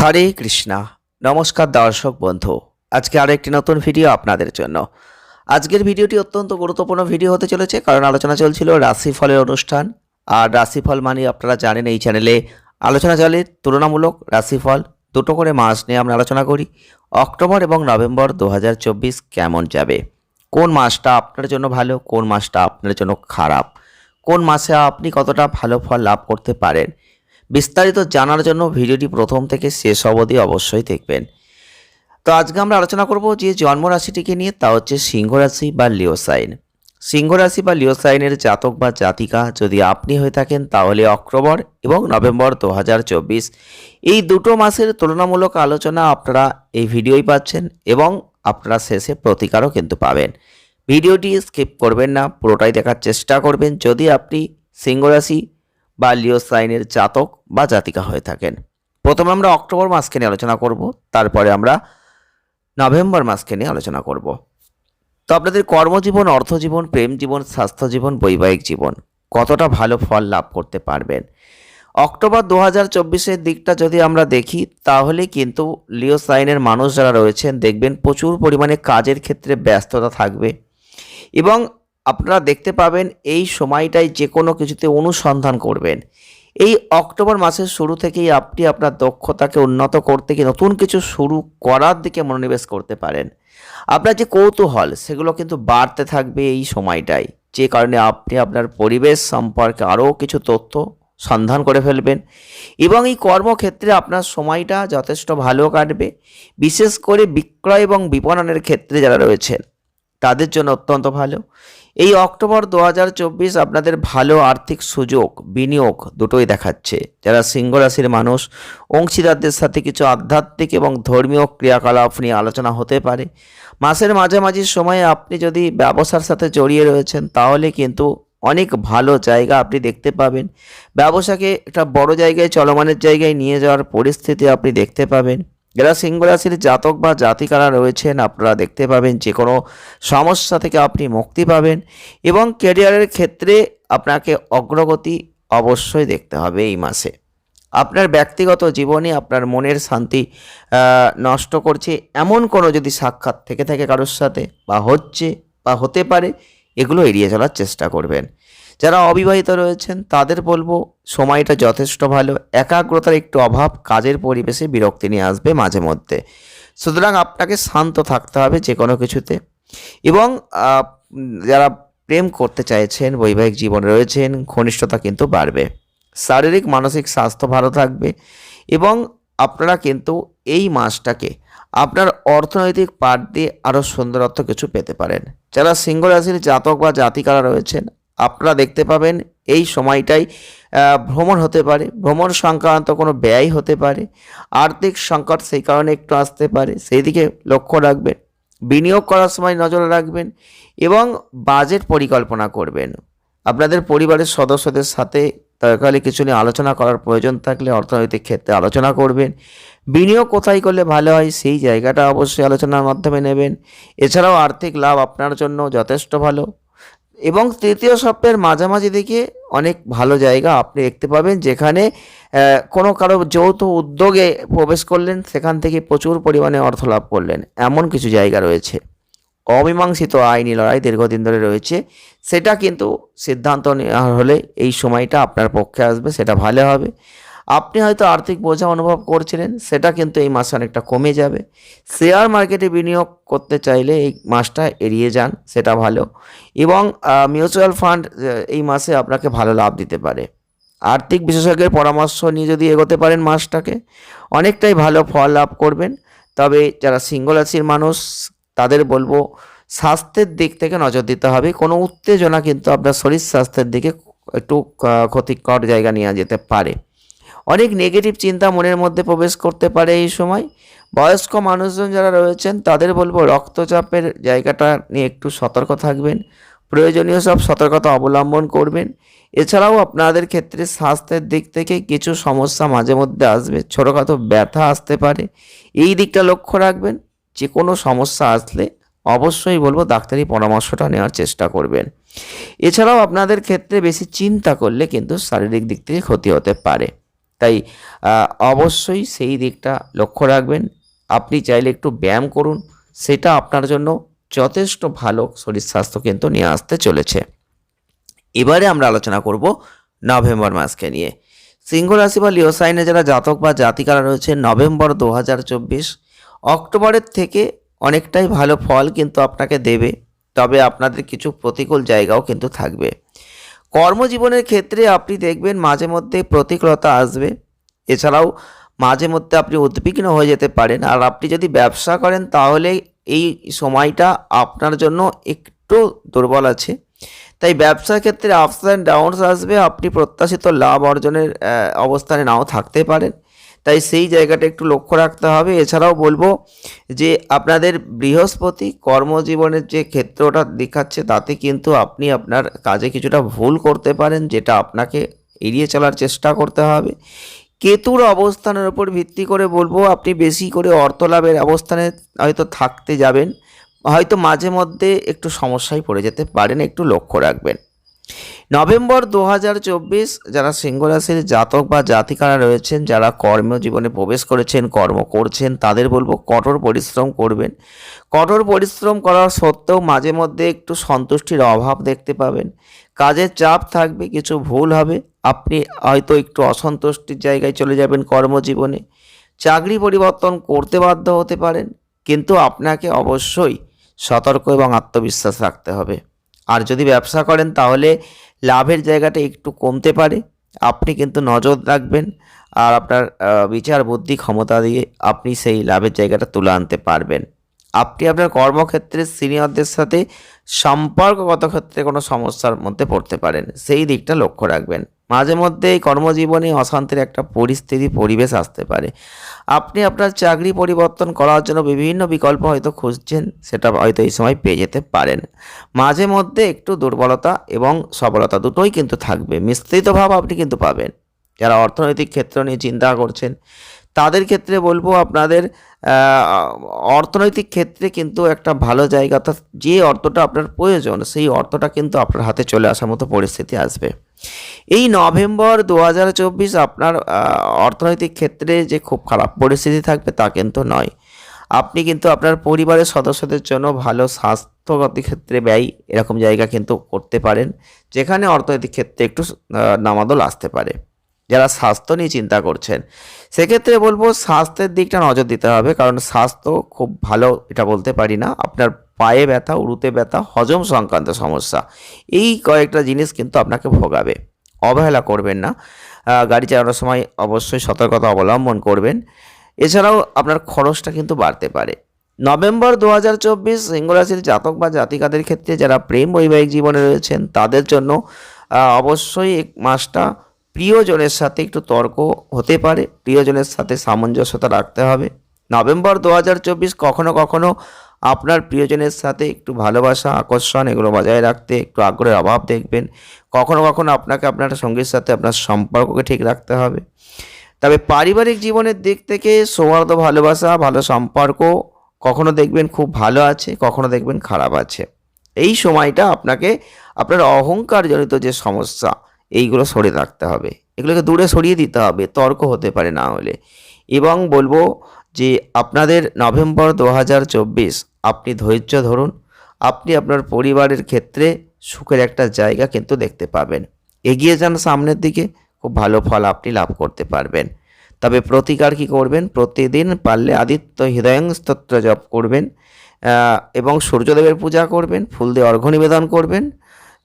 হরে কৃষ্ণা। নমস্কার দর্শক বন্ধু। আজকে আরও একটি নতুন ভিডিও আপনাদের জন্য। আজকের ভিডিওটি অত্যন্ত গুরুত্বপূর্ণ ভিডিও হতে চলেছে, কারণ আলোচনা চলছিল রাশিফলের অনুষ্ঠান। আর রাশিফল মানে আপনারা জানেন এই চ্যানেলে আলোচনা চলে তুলনামূলক রাশিফল। দুটো করে মাস নিয়ে আমরা আলোচনা করি, অক্টোবর এবং নভেম্বর দু হাজার চব্বিশ কেমন যাবে? কোন মাসটা আপনার জন্য ভালো, কোন মাসটা আপনার জন্য খারাপ? কোন মাসে আপনি কতটা ভালো ফল লাভ করতে পারেন? বিস্তারিত জানার জন্য ভিডিওটি প্রথম থেকে শেষ অবধি অবশ্যই দেখবেন। তো আজকে আমরা আলোচনা করব যে জন্ম রাশিটিকে নিয়ে, তা হচ্ছে সিংহ রাশি বা লিও সাইন সিংহ রাশি বা লিও সাইনের জাতক বা জাতিকা যদি আপনি হয়ে থাকেন, তাহলে অক্টোবর এবং নভেম্বর দু হাজার চব্বিশ এই দুটো মাসের তুলনামূলক আলোচনা আপনারা এই ভিডিওই পাচ্ছেন এবং আপনারা শেষে প্রতিকারও কিন্তু পাবেন। ভিডিওটি স্কিপ করবেন না, পুরোটাই দেখার চেষ্টা করবেন। যদি আপনি সিংহ রাশি বা লিও সাইনের জাতক বা জাতিকা হয়ে থাকেন। প্রথমে আমরা অক্টোবর মাসকে নিয়ে আলোচনা করব, তারপরে আমরা নভেম্বর মাসকে নিয়ে আলোচনা করব। তো আপনাদের কর্মজীবন, অর্থজীবন, প্রেম জীবন, স্বাস্থ্য জীবন, বৈবাহিক জীবন, কতটা ভালো ফল লাভ করতে পারবেন? অক্টোবর দু হাজার চব্বিশের দিকটা যদি আমরা দেখি, তাহলে কিন্তু লিও সাইনের মানুষ যারা রয়েছেন, দেখবেন প্রচুর পরিমাণে কাজের ক্ষেত্রে ব্যস্ততা থাকবে। এবং আপনারা দেখতে পাবেন এই সময়টায় যে কোনো কিছুতে অনুসন্ধান করবেন। এই অক্টোবর মাসের শুরু থেকেই আপনি আপনার দক্ষতাকে উন্নত করতে গিয়ে নতুন কিছু শুরু করার দিকে মনোনিবেশ করতে পারেন। আপনার যে কৌতূহল, সেগুলো কিন্তু বাড়তে থাকবে এই সময়টায়। যে কারণে আপনি আপনার পরিবেশ সম্পর্কে আরও কিছু তথ্য সন্ধান করে ফেলবেন এবং এই কর্মক্ষেত্রে আপনার সময়টা যথেষ্ট ভালো কাটবে। বিশেষ করে বিক্রয় এবং বিপণনের ক্ষেত্রে যারা রয়েছেন, তাদের জন্য অত্যন্ত ভালো। এই অক্টোবর দু হাজার চব্বিশ আপনাদের ভালো আর্থিক সুযোগ, বিনিয়োগ দুটোই দেখাচ্ছে। যারা সিংহ রাশির মানুষ, অংশীদারদের সাথে কিছু আধ্যাত্মিক এবং ধর্মীয় ক্রিয়াকলাপ নিয়ে আলোচনা হতে পারে। মাসের মাঝামাঝি সময়ে আপনি যদি ব্যবসার সাথে জড়িয়ে রয়েছেন, তাহলে কিন্তু অনেক ভালো জায়গা আপনি দেখতে পাবেন। ব্যবসাকে একটা বড় জায়গায়, চলমানের জায়গায় নিয়ে যাওয়ার পরিস্থিতি আপনি দেখতে পাবেন। যারা সিংহ রাশির জাতক বা জাতিকারা রয়েছেন, আপনারা দেখতে পাবেন যে কোনো সমস্যা থেকে আপনি মুক্তি পাবেন এবং ক্যারিয়ারের ক্ষেত্রে আপনাকে অগ্রগতি অবশ্যই দেখতে হবে এই মাসে। আপনার ব্যক্তিগত জীবনে আপনার মনের শান্তি নষ্ট করছে এমন কোনো যদি সাক্ষাৎ থেকে থাকে কারোর সাথে বা হচ্ছে বা হতে পারে এগুলো এড়িয়ে চলার চেষ্টা করবেন। যারা অবিবাহিত রয়েছেন, তাদের বলব, সময়টা যথেষ্ট ভালো। একাগ্রতার একটু অভাব, কাজের পরিবেশে বিরক্তি নিয়ে আসবে মাঝে মধ্যে। সুতরাং আপনাকে শান্ত থাকতে হবে যে কোনো কিছুতে। এবং যারা প্রেম করতে চাইছেন, বৈবাহিক জীবনে রয়েছেন, ঘনিষ্ঠতা কিন্তু বাড়বে। শারীরিক, মানসিক স্বাস্থ্য ভালো থাকবে। এবং আপনারা কিন্তু এই মাসটাকে আপনার অর্থনৈতিক পাঠ দিয়ে আরও সুন্দরত্ব কিছু পেতে পারেন। যারা সিংহ রাশির জাতক বা জাতিকারা রয়েছেন, আপনারা দেখতে পাবেন এই সময়টাই ভ্রমণ হতে পারে। ভ্রমণ সংক্রান্ত কোনো ব্যয় হতে পারে। আর্থিক সংকট সেই কারণে একটু আসতে পারে। সেই দিকে লক্ষ্য রাখবেন। বিনিয়োগ করার সময় নজর রাখবেন এবং বাজেট পরিকল্পনা করবেন। আপনাদের পরিবারের সদস্যদের সাথে দরকারি কিছু নিয়ে আলোচনা করার প্রয়োজন থাকলে অর্থনৈতিক ক্ষেত্রে আলোচনা করবেন। বিনিয়োগ কোথায় করলে ভালো হয় সেই জায়গাটা অবশ্যই আলোচনার মাধ্যমে নেবেন। এছাড়াও আর্থিক লাভ আপনার জন্য যথেষ্ট ভালো। এবং তৃতীয় সপ্তাহের মাঝামাঝি দিকে অনেক ভালো জায়গা আপনি দেখতে পাবেন, যেখানে কোনো কারও যৌথ উদ্যোগে প্রবেশ করলেন, সেখান থেকে প্রচুর পরিমাণে অর্থ লাভ করলেন। এমন কিছু জায়গা রয়েছে। অমীমাংসিত আইনি লড়াই দীর্ঘদিন ধরে রয়েছে। সেটা কিন্তু সিদ্ধান্ত নেওয়া হলে এই সময়টা আপনার পক্ষে আসবে, সেটা ভালো হবে। আপনি হয়তো আর্থিক বোঝা অনুভব করছিলেন, সেটা কিন্তু এই মাসে অনেকটা কমে যাবে। শেয়ার মার্কেটে বিনিয়োগ করতে চাইলে এই মাসটা এড়িয়ে যান, সেটা ভালো। এবং মিউচুয়াল ফান্ড এই মাসে আপনাকে ভালো লাভ দিতে পারে। আর্থিক বিশেষজ্ঞের পরামর্শ নিয়ে যদি এগোতে পারেন মাসটাকে, অনেকটাই ভালো ফল লাভ করবেন। তবে যারা সিংহ রাশির মানুষ, তাদের বলব, স্বাস্থ্যের দিক থেকে নজর দিতে হবে। কোনো উত্তেজনা কিন্তু আপনার শরীর স্বাস্থ্যের দিকে একটু ক্ষতিকর জায়গা নিয়ে যেতে পারে। অনেক নেগেটিভ চিন্তা মনের মধ্যে প্রবেশ করতে পারে এই সময়। বয়স্ক মানুষজন যারা রয়েছেন, তাদের বলব রক্তচাপের জায়গাটা নিয়ে একটু সতর্ক থাকবেন। প্রয়োজনীয় সব সতর্কতা অবলম্বন করবেন। এছাড়াও আপনাদের ক্ষেত্রে স্বাস্থ্যের দিক থেকে কিছু সমস্যা মাঝে মধ্যে আসবে। ছোটোখাটো ব্যথা আসতে পারে। এই দিকটা লক্ষ্য রাখবেন। যে কোনো সমস্যা আসলে অবশ্যই বলব ডাক্তারি পরামর্শটা নেওয়ার চেষ্টা করবেন। এছাড়াও আপনাদের ক্ষেত্রে বেশি চিন্তা করলে কিন্তু শারীরিক দিক থেকে ক্ষতি হতে পারে। তাই অবশ্যই সেই দিকটা লক্ষ্য রাখবেন। আপনি চাইলে একটু ব্যায়াম করুন, সেটা আপনার জন্য যথেষ্ট ভালো শরীর স্বাস্থ্য কিন্তু নিয়ে আসতে চলেছে। এবারে আমরা আলোচনা করব নভেম্বর মাসকে নিয়ে। সিংহ রাশি বা লিও সাইনে যারা জাতক বা জাতিকারা রয়েছে, নভেম্বর দু হাজার চব্বিশ অক্টোবরের থেকে অনেকটাই ভালো ফল কিন্তু আপনাকে দেবে। তবে আপনাদের কিছু প্রতিকূল জায়গাও কিন্তু থাকবে। কর্মজীবনের ক্ষেত্রে আপনি দেখবেন মাঝে মধ্যে প্রতিকূলতা আসবে। এছাড়াও মাঝে মধ্যে আপনি উদ্বিগ্ন হয়ে যেতে পারেন। আর আপনি যদি ব্যবসা করেন তাহলে এই সময়টা আপনার জন্য একটু দুর্বল আছে। তাই ব্যবসার ক্ষেত্রে আপস অ্যান্ড ডাউনস আসবে। আপনি প্রত্যাশিত লাভ অর্জনের অবস্থানে নাও থাকতে পারেন। তাই সেই জায়গাটা একটু লক্ষ্য রাখতে হবে। এছাড়াও বলব যে আপনাদের বৃহস্পতি কর্মজীবনের যে ক্ষেত্রটা দেখাচ্ছে, তাতে কিন্তু আপনি আপনার কাজে কিছুটা ভুল করতে পারেন, যেটা আপনাকে এড়িয়ে চলার চেষ্টা করতে হবে। কেতুর অবস্থানের উপর ভিত্তি করে বলব, আপনি বেশি করে অর্থ লাভের অবস্থানে হয়তো থাকতে যাবেন। হয়তো মাঝে মধ্যে একটু সমস্যায় পড়ে যেতে পারেন, একটু লক্ষ্য রাখবেন। নভেম্বর দু হাজার চব্বিশ যারা সিংহ রাশির জাতক বা জাতিকারা রয়েছেন, যারা কর্মজীবনে প্রবেশ করেছেন, কর্ম করছেন, তাদের বলব কঠোর পরিশ্রম করবেন। কঠোর পরিশ্রম করার সত্ত্বেও মাঝে মধ্যে একটু সন্তুষ্টির অভাব দেখতে পাবেন। কাজের চাপ থাকবে, কিছু ভুল হবে, আপনি হয়তো একটু অসন্তুষ্টির জায়গায় চলে যাবেন কর্মজীবনে। চাকরি পরিবর্তন করতে বাধ্য হতে পারেন, কিন্তু আপনাকে অবশ্যই সতর্ক এবং আত্মবিশ্বাস রাখতে হবে। আর যদি ব্যবসা করেন তাহলে লাভের জায়গাটা একটু কমতে পারে। আপনি কিন্তু নজর রাখবেন আর আপনার বিচার বুদ্ধি ক্ষমতা দিয়ে আপনি সেই লাভের জায়গাটা তুলে আনতে পারবেন। আপনি আপনার কর্মক্ষেত্রে সিনিয়রদের সাথে সম্পর্কগত ক্ষেত্রে কোনো সমস্যার মধ্যে পড়তে পারেন। সেই দিকটা লক্ষ্য রাখবেন। মাঝে মধ্যে এই কর্মজীবনে অশান্তির একটা পরিস্থিতি, পরিবেশ আসতে পারে। আপনি আপনার চাকরি পরিবর্তন করার জন্য বিভিন্ন বিকল্প হয়তো খুঁজছেন, সেটা হয়তো এই সময় পেয়ে যেতে পারেন। মাঝে মধ্যে একটু দুর্বলতা এবং সবলতা দুটোই কিন্তু থাকবে। মিশ্রিত ভাব আপনি কিন্তু পাবেন। যারা অর্থনৈতিক ক্ষেত্র নিয়ে চিন্তা করছেন তাদের ক্ষেত্রে বলব আপনাদের অর্থনৈতিক ক্ষেত্রে কিন্তু একটা ভালো জায়গা অর্থাৎ যে অর্থটা আপনার প্রয়োজন, সেই অর্থটা কিন্তু আপনার হাতে চলে আসার মতো পরিস্থিতি আসবে। এই নভেম্বর দু হাজার চব্বিশ আপনার অর্থনৈতিক ক্ষেত্রে যে খুব খারাপ পরিস্থিতি থাকবে তা কিন্তু নয়। আপনি কিন্তু আপনার পরিবারের সদস্যদের জন্য ভালো স্বাস্থ্যগত ক্ষেত্রে ব্যয় এরকম জায়গা কিন্তু করতে পারেন, যেখানে অর্থনৈতিক ক্ষেত্রে একটু নামাদল আসতে পারে। যারা স্বাস্থ্য নিয়ে চিন্তা করছেন। সেক্ষেত্রে বলব স্বাস্থ্যের দিকটা নজর দিতে হবে, কারণ স্বাস্থ্য খুব ভালো এটা বলতে পারি না। আপনার পায়ে ব্যথা উড়ুতে ব্যথা, হজম সংক্রান্ত সমস্যা, এই কয়েকটা জিনিস কিন্তু আপনাকে ভোগাবে। অবহেলা করবেন না। গাড়ি চালানোর সময় অবশ্যই সতর্কতা অবলম্বন করবেন। এছাড়াও আপনার খরচটা কিন্তু বাড়তে পারে। নভেম্বর দু হাজার চব্বিশ সিংহরাশির জাতক বা জাতিকাদের ক্ষেত্রে যারা প্রেম বৈবাহিক জীবনে রয়েছেন, তাদের জন্য অবশ্যই এক মাসটা প্রিয়জনের সাথে একটু তর্ক হতে পারে, প্রিয়জনের সাথে সামঞ্জস্যতা রাখতে হবে। নভেম্বর দু হাজার চব্বিশ কখনো কখনো আপনার প্রিয়জনের সাথে একটু ভালোবাসা, আকর্ষণ এগুলো বজায় রাখতে, একটু আগ্রহের অভাব দেখবেন। কখনো কখনো আপনাকে আপনার সঙ্গীর সাথে আপনার সম্পর্ককে ঠিক রাখতে হবে। তবে পারিবারিক জীবনের দিক থেকে সৌহার্দ্য, ভালোবাসা, ভালো সম্পর্ক কখনো দেখবেন খুব ভালো আছে, কখনো দেখবেন খারাপ আছে। এই সময়টা আপনাকে, আপনার অহংকারজনিত যে সমস্যা এইগুলো সরে রাখতে হবে। এগুলোকে দূরে সরিয়ে দিতে হবে, তর্ক হতে পারে না হলে। এবং বলব যে আপনাদের নভেম্বর দু হাজার চব্বিশ, আপনি ধৈর্য ধরুন, আপনি আপনার পরিবারের ক্ষেত্রে সুখের একটা জায়গা কিন্তু দেখতে পাবেন। এগিয়ে যান সামনের দিকে, খুব ভালো ফল আপনি লাভ করতে পারবেন। তবে প্রতিকার কি করবেন? প্রতিদিন পারলে আদিত্য হৃদয়ং স্তোত্র জপ করবেন এবং সূর্যদেবের পূজা করবেন, ফুল দিয়ে অর্ঘ্য নিবেদন করবেন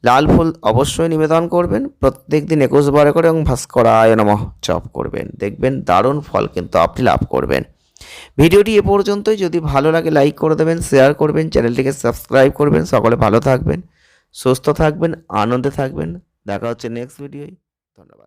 লাল ফুল অবশ্যই নিবেদন করবেন। প্রত্যেক দিন একুশ বারে করে এবং ভাস্করায় নমঃ চপ করবেন। দেখবেন দারুণ ফল কিন্তু আপনি লাভ করবেন। ভিডিওটি এ পর্যন্তই। যদি ভালো লাগে লাইক করে দেবেন, শেয়ার করবেন, চ্যানেলটিকে সাবস্ক্রাইব করবেন। সকলে ভালো থাকবেন, সুস্থ থাকবেন, আনন্দে থাকবেন। দেখা হচ্ছে নেক্সট ভিডিওয়। ধন্যবাদ।